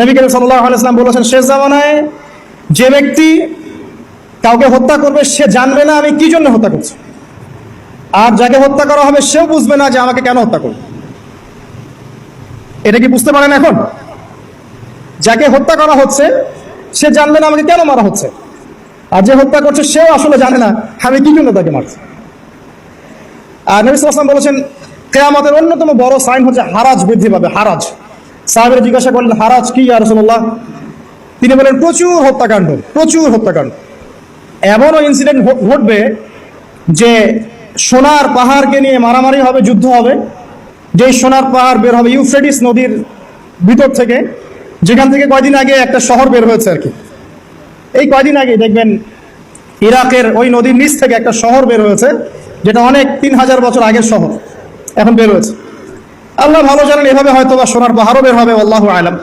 নবী করিম সাল্লাহ বলেছেন, শেষ জামানায় যে ব্যক্তি কাউকে হত্যা করবে, সে জানবে না আমি কি জন্য হত্যা করছি। আর যাকে হত্যা করা হবে, সেও বুঝবে না যে আমাকে কেন হত্যা করবে। এটা কি বুঝতে পারেন এখন? যাকে হত্যা করা হচ্ছে, সে জানবে না আমাকে কেন মারা হচ্ছে। আর যে হত্যা করছে, সেও আসলে জানে না, আমি কি জন্য তাকে মারছি? আর নবী সাল্লাম বলেছেন, কেয়ামতের অন্যতম বড় সাইন হচ্ছে হারাজ, বৃদ্ধি পাবে, হারাজ। সাহেবের জিজ্ঞাসা করলেন, হারাজ কি আর রসুল্লাহ তিনি বলেন প্রচুর হত্যাকাণ্ড প্রচুর হত্যাকাণ্ড। এমনও ইনসিডেন্ট ঘটবে যে সোনার পাহাড়কে নিয়ে মারামারি হবে, যুদ্ধ হবে, যেই সোনার পাহাড় বের হবে, ইউফ্রেটিস নদীর ভিতর থেকে, যেখান থেকে কয়দিন আগে একটা শহর বের হয়েছে আর কি। এই কয়দিন আগে দেখবেন ইরাকের ওই নদীর নিচ থেকে একটা শহর বের হয়েছে, যেটা অনেক তিন হাজার বছর আগের শহর, এখন বের হয়েছে। আল্লাহ ভালো জানেন এভাবে হয়তো বা সোনার পাহাড়ও বের হবে আল্লাহ আলাম।